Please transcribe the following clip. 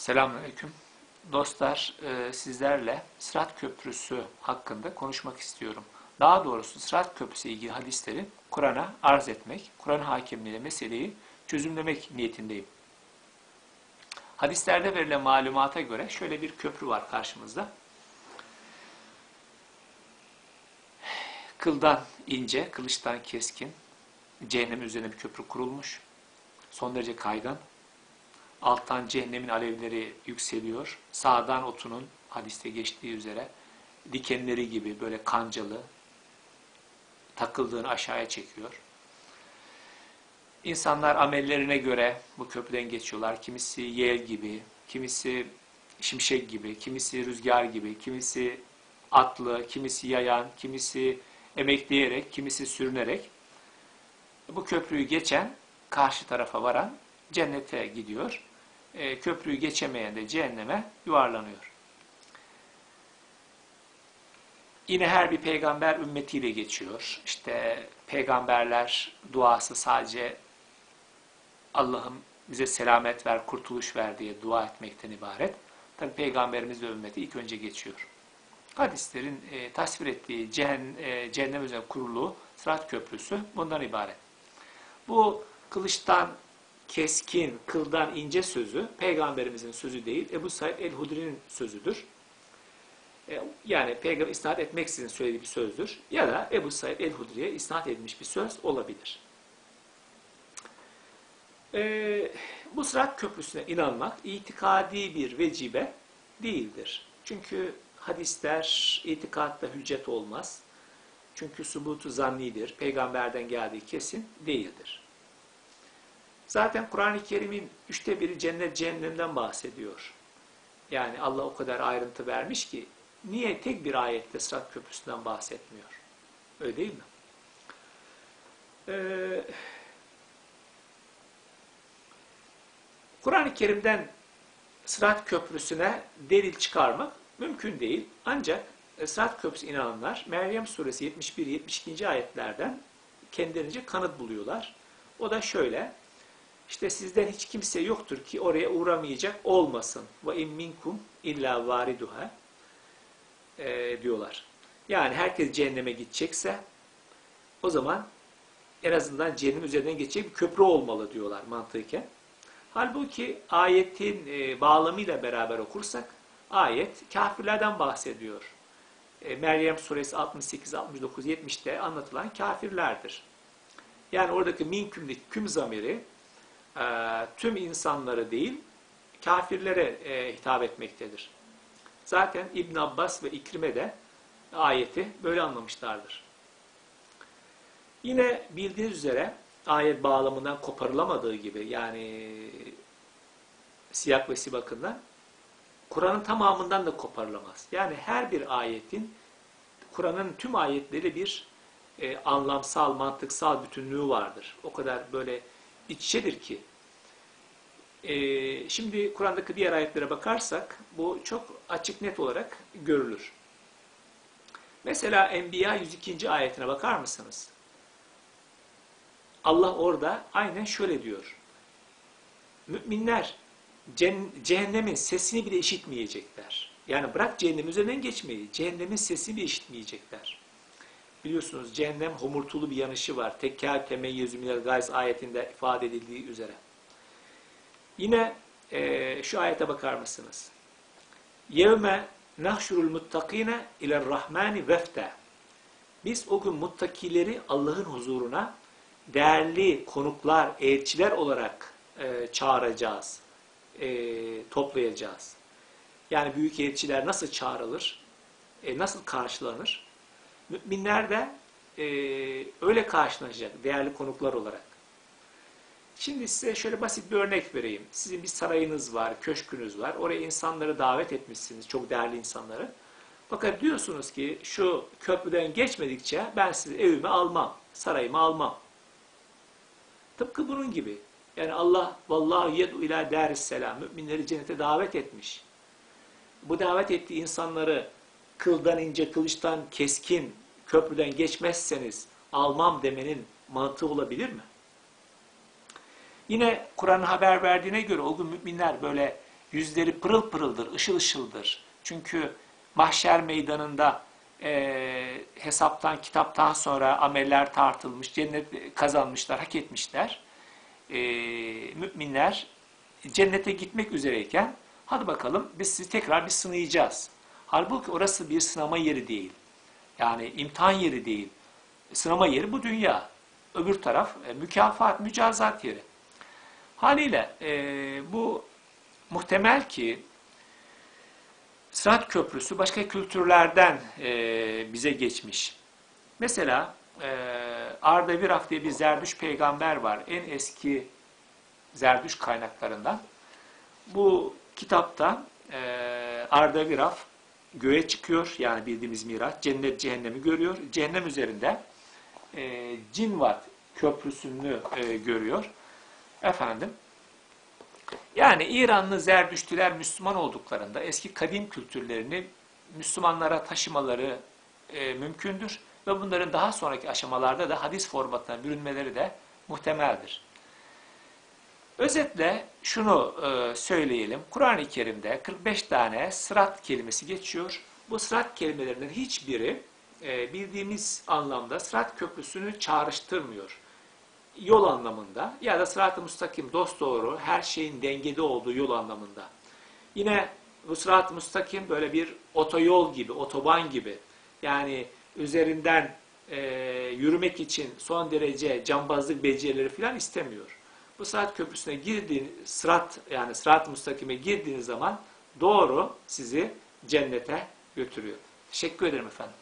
Selamünaleyküm. Dostlar, e, sizlerle Sırat Köprüsü hakkında konuşmak istiyorum. Daha doğrusu Sırat Köprüsü ilgili hadisleri Kur'an'a arz etmek, Kur'an hakimliğiyle meseleyi çözümlemek niyetindeyim. Hadislerde verilen malumata göre şöyle bir köprü var karşımızda. Kıldan ince, kılıçtan keskin, cehennem üzerine bir köprü kurulmuş. Son derece kaygan, Alttan cehennemin alevleri yükseliyor. Sağdan otunun hadiste geçtiği üzere dikenleri gibi böyle kancalı takıldığını aşağıya çekiyor. İnsanlar amellerine göre bu köprüden geçiyorlar. Kimisi yel gibi, kimisi şimşek gibi, kimisi rüzgar gibi, kimisi atlı, kimisi yayan, kimisi emekleyerek, kimisi sürünerek bu köprüyü geçen karşı tarafa varan cennete gidiyor e, köprüyü geçemeyen de cehenneme yuvarlanıyor. Yine her bir peygamber ümmetiyle geçiyor. İşte peygamberler duası sadece Allah'ım bize selamet ver, kurtuluş ver diye dua etmekten ibaret. Tabi peygamberimiz ve ümmeti ilk önce geçiyor. Hadislerin e, tasvir ettiği cehen, e, cehennem üzerine kurulu Sırat Köprüsü bundan ibaret. Bu kılıçtan keskin, kıldan ince sözü peygamberimizin sözü değil, Ebu Said el-Hudri'nin sözüdür. E, yani peygamber isnat etmeksizin söylediği bir sözdür. Ya da Ebu Said el-Hudri'ye isnat edilmiş bir söz olabilir. Ee, bu sırat köprüsüne inanmak itikadi bir vecibe değildir. Çünkü hadisler itikatta hüccet olmaz. Çünkü subutu zannidir. Peygamberden geldiği kesin değildir. Zaten Kur'an-ı Kerim'in üçte biri cennet cehennemden bahsediyor. Yani Allah o kadar ayrıntı vermiş ki niye tek bir ayette Sırat Köprüsü'nden bahsetmiyor? Öyle değil mi? Ee, Kur'an-ı Kerim'den Sırat Köprüsü'ne delil çıkarmak mümkün değil. Ancak e, Sırat Köprüsü inananlar Meryem Suresi 71-72. ayetlerden kendilerince kanıt buluyorlar. O da şöyle, işte sizden hiç kimse yoktur ki oraya uğramayacak olmasın. Ve in minkum illa variduha e, diyorlar. Yani herkes cehenneme gidecekse o zaman en azından cehennem üzerinden geçecek bir köprü olmalı diyorlar mantıken. Halbuki ayetin e, bağlamıyla beraber okursak ayet kafirlerden bahsediyor. E, Meryem suresi 68, 69, 70'te anlatılan kafirlerdir. Yani oradaki minkümdeki küm zamiri e, tüm insanları değil, kafirlere e, hitap etmektedir. Zaten İbn Abbas ve İkrime de ayeti böyle anlamışlardır. Yine bildiğiniz üzere ayet bağlamından koparılamadığı gibi yani siyak ve sibakından Kur'an'ın tamamından da koparılamaz. Yani her bir ayetin Kur'an'ın tüm ayetleri bir e, anlamsal, mantıksal bütünlüğü vardır. O kadar böyle iç içedir ki. Ee, şimdi Kur'an'daki diğer ayetlere bakarsak bu çok açık net olarak görülür. Mesela Enbiya 102. ayetine bakar mısınız? Allah orada aynen şöyle diyor. Müminler cehennemin sesini bile işitmeyecekler. Yani bırak cehennem üzerinden geçmeyi, cehennemin sesini bile işitmeyecekler. Biliyorsunuz cehennem homurtulu bir yanışı var. Tekkâ temeyyüzü minel gayz ayetinde ifade edildiği üzere. Yine e, şu ayete bakar mısınız? Yevme nahşurul muttakine ile rahmani vefte. Biz o gün muttakileri Allah'ın huzuruna değerli konuklar, elçiler olarak e, çağıracağız, e, toplayacağız. Yani büyük elçiler nasıl çağrılır, e, nasıl karşılanır? Müminler de e, öyle karşılanacak değerli konuklar olarak. Şimdi size şöyle basit bir örnek vereyim. Sizin bir sarayınız var, köşkünüz var. Oraya insanları davet etmişsiniz, çok değerli insanları. Fakat diyorsunuz ki şu köprüden geçmedikçe ben sizi evime almam, sarayıma almam. Tıpkı bunun gibi. Yani Allah vallahu yed'u ila daris selam müminleri cennete davet etmiş. Bu davet ettiği insanları kıldan ince, kılıçtan keskin köprüden geçmezseniz almam demenin mantığı olabilir mi? Yine Kur'an'ın haber verdiğine göre o gün müminler böyle Yüzleri pırıl pırıldır, ışıl ışıldır. Çünkü mahşer meydanında e, hesaptan, kitaptan sonra ameller tartılmış, cennet kazanmışlar, hak etmişler. E, müminler cennete gitmek üzereyken hadi bakalım biz sizi tekrar bir sınayacağız. Halbuki orası bir sınama yeri değil. Yani imtihan yeri değil. Sınama yeri bu dünya. Öbür taraf e, mükafat, mücazat yeri. Haliyle e, bu muhtemel ki Sırat Köprüsü başka kültürlerden e, bize geçmiş. Mesela e, Ardaviraf diye bir Zerdüş peygamber var. En eski Zerdüş kaynaklarından. Bu kitapta e, Ardaviraf göğe çıkıyor. Yani bildiğimiz Miraç. Cennet cehennemi görüyor. Cehennem üzerinde e, Cinvat köprüsünü e, görüyor. Efendim yani İranlı Zerdüştüler Müslüman olduklarında eski kadim kültürlerini Müslümanlara taşımaları e, mümkündür ve bunların daha sonraki aşamalarda da hadis formatına bürünmeleri de muhtemeldir. Özetle şunu e, söyleyelim. Kur'an-ı Kerim'de 45 tane sırat kelimesi geçiyor. Bu sırat kelimelerinin hiçbiri e, bildiğimiz anlamda sırat köprüsünü çağrıştırmıyor yol anlamında ya da sırat-ı müstakim dosdoğru her şeyin dengede olduğu yol anlamında. Yine bu sırat-ı müstakim böyle bir otoyol gibi, otoban gibi. Yani üzerinden e, yürümek için son derece cambazlık becerileri falan istemiyor. Bu sırat köprüsüne girdiğin sırat yani sırat-ı müstakime girdiğiniz zaman doğru sizi cennete götürüyor. Teşekkür ederim efendim.